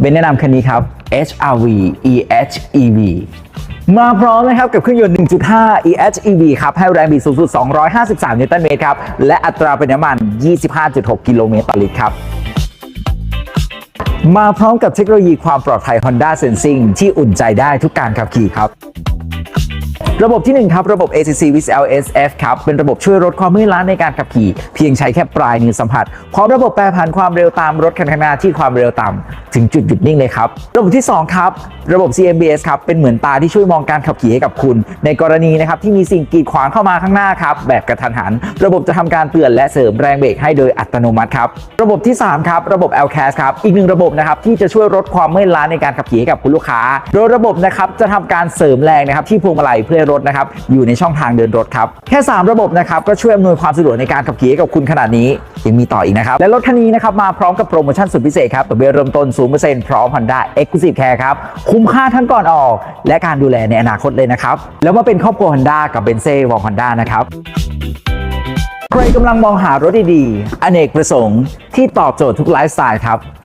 เบนแนะนำคันนี้ครับ HRV EHEV มาพร้อมนะครับกับเครื่องยนต์ 1.5 EHEV ครับ ให้แรงบิดสูงสุด 253 นิวตันเมตรครับ และอัตราประหยัดน้ำมัน 25.6 กิโลเมตรต่อลิตรครับมาพร้อมกับเทคโนโลยีความปลอดภัย Honda Sensing ที่อุ่นใจได้ทุกการขับขี่ครับ ระบบที่1ครับระบบ ACC with LSF ครับเป็นระบบช่วยลดความเมื่อยล้าในการขับขี่ เพียงใช้แค่ปลายนิ้วสัมผัสพร้อมระบบแปรผันความเร็วตามรถคันข้างหน้าที่ความเร็วต่ำถึงจุดหยุดนิ่งเลยครับ ระบบที่ 2 ครับ ระบบ CMBS ครับเป็นเหมือนตาที่ช่วยมองการขับขี่ให้กับคุณ ในกรณีนะครับที่มีสิ่งกีดขวางเข้ามาข้างหน้าครับแบบกระทันหัน ระบบจะทำการเตือนและเสริมแรงเบรกให้โดยอัตโนมัติครับระบบที่3ครับระบบ LCAS ครับอีกหนึ่งระบบนะครับที่จะช่วยลดความเมื่อยล้าในการขับขี่ให้กับคุณลูกค้า โดยระบบนะครับจะทำการเสริมแรงนะครับที่พวงมาลัยเพื่อรถนะครับอยู่ในช่องทางเดินรถครับแค่ 3 ระบบนะครับก็ช่วยอำนวยความสะดวกในการขับขี่ให้กับคุณขนาดนี้ยังมีต่ออีกนะครับและรถคันนี้นะครับมาพร้อมกับโปรโมชั่นสุดพิเศษครับตัวเบี้ยเริ่มต้น 0%พร้อม Honda Exclusive Care ครับคุ้มค่าทั้งก่อนออก และการดูแลในอนาคตเลยนะครับแล้วมาเป็นครอบครัว Honda กับเบนเซ่วอล Honda นะครับใครกำลังมองหารถดีๆ อเนกประสงค์ที่ตอบโจทย์ทุกไลฟ์สไตล์ครับ